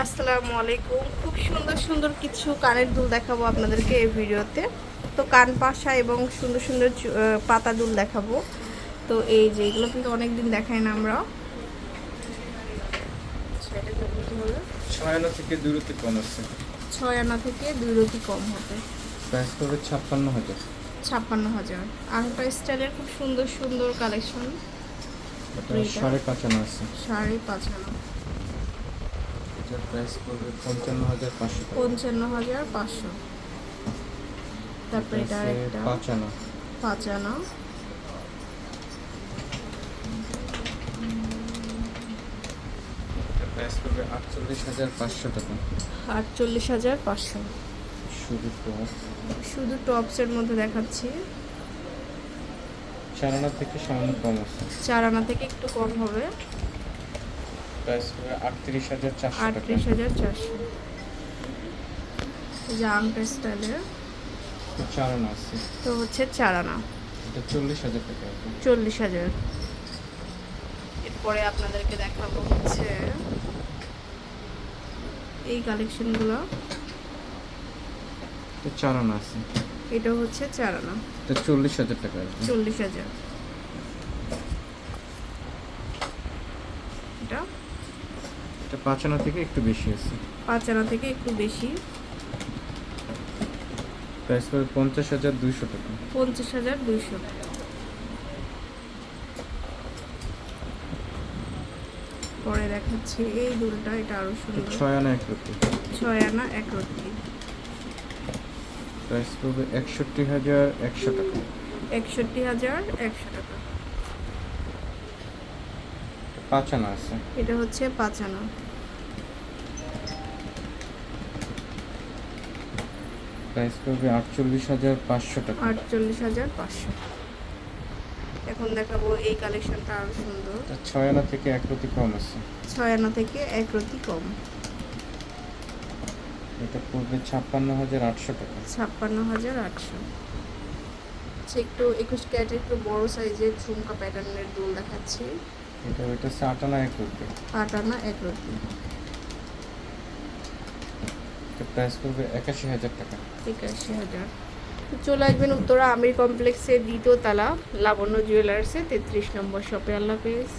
আসসালামু আলাইকুম। খুব সুন্দর সুন্দর কিছু কানের দুল দেখাবো আপনাদেরকে এই ভিডিওতে। তো কান পাশা এবং সুন্দর সুন্দর পাতা দুল দেখাবো। তো এই যে এগুলো কিন্তু অনেকদিন দেখাই না আমরা। ছয় আনা থেকে কম আছে ছয় আনা থেকে কম হবে। প্রাইস ছাপ্পান্ন হাজার। ছাপ্পান্ন হাজার। আংটা স্টাইলের খুব সুন্দর সুন্দর কালেকশন। সাড়ে পাঁচ আনা আছে। সাড়ে পাঁচ আনা এটার প্রাইস পড়বে পঞ্চান্ন হাজার পাঁচশো পঞ্চান্ন হাজার পাঁচশো। তারপরে এটা একটা পাঁচ আনা পাঁচ আনা প্রাইস পড়বে আটচল্লিশ হাজার পাঁচশো টাকা। আটচল্লিশ হাজার পাঁচশো। শুধু টপ শুধু টপসের মধ্যে দেখাচ্ছি। চার আনা থেকে সামান্য কম আছে। চার আনা থেকে একটু কম হবে। প্রাইস আটত্রিশ হাজার চারশো আটত্রিশ হাজার চারশো। যে আংটা স্টাইলের এটা আছে। তো হচ্ছে চার আনা এটা চল্লিশ হাজার টাকা। চল্লিশ হাজার। এরপরে আপনাদেরকে দেখাবো হচ্ছে এই কালেকশনগুলো। এটা চার আছে। এটা হচ্ছে চার আনা এটা চল্লিশ হাজার টাকা চল্লিশ হাজার এটা এটা পাঁচ আনা থেকে একটু বেশি আছে। পাঁচ আনা থেকে একটু বেশি। প্রাইস পড়বে পঞ্চাশ হাজার দুইশো টাকা। পঞ্চাশ হাজার দুইশো। পরে দেখাচ্ছি এই দুলটা এটা আরও সুন্দর। ছয় আনা এক রুপি ছয় আনা এক রত্তি প্রাইস পড়বে একষট্টি হাজার একশো টাকা। একষট্টি হাজার একশো টাকা। পাঁচ আনা আছে। এটা হচ্ছে পাঁচ আনা প্রাইস পড়বে আটচল্লিশ হাজার পাঁচশো টাকা। আটচল্লিশ হাজার পাঁচশো। এখন দেখাবো এই কালেকশনটা আরও সুন্দর। ছয় আনা থেকে এক রুপি কম আছে। ছয় আনা থেকে এক রতি কম। এটা পড়বে ছাপ্পান্ন হাজার আটশো টাকা। ছাপ্পান্ন হাজার আটশো। আচ্ছা একটু একুশ ক্যারেটের একটু বড় সাইজের ঝুমকা প্যাটার্নের দুল দেখাচ্ছি। এটা ওইটা হচ্ছে আট আনা এক রুপি। আট আনা এক রুপি। এটা প্রাইস করবে একাশি হাজার টাকা। একাশি হাজার। চলে আসবেন উত্তরা আমির কমপ্লেক্সের দ্বিতীয় তালা লাবণ্য জুয়েলার্সে তেত্রিশ নম্বর শপে আল্লাহ হাফেজ।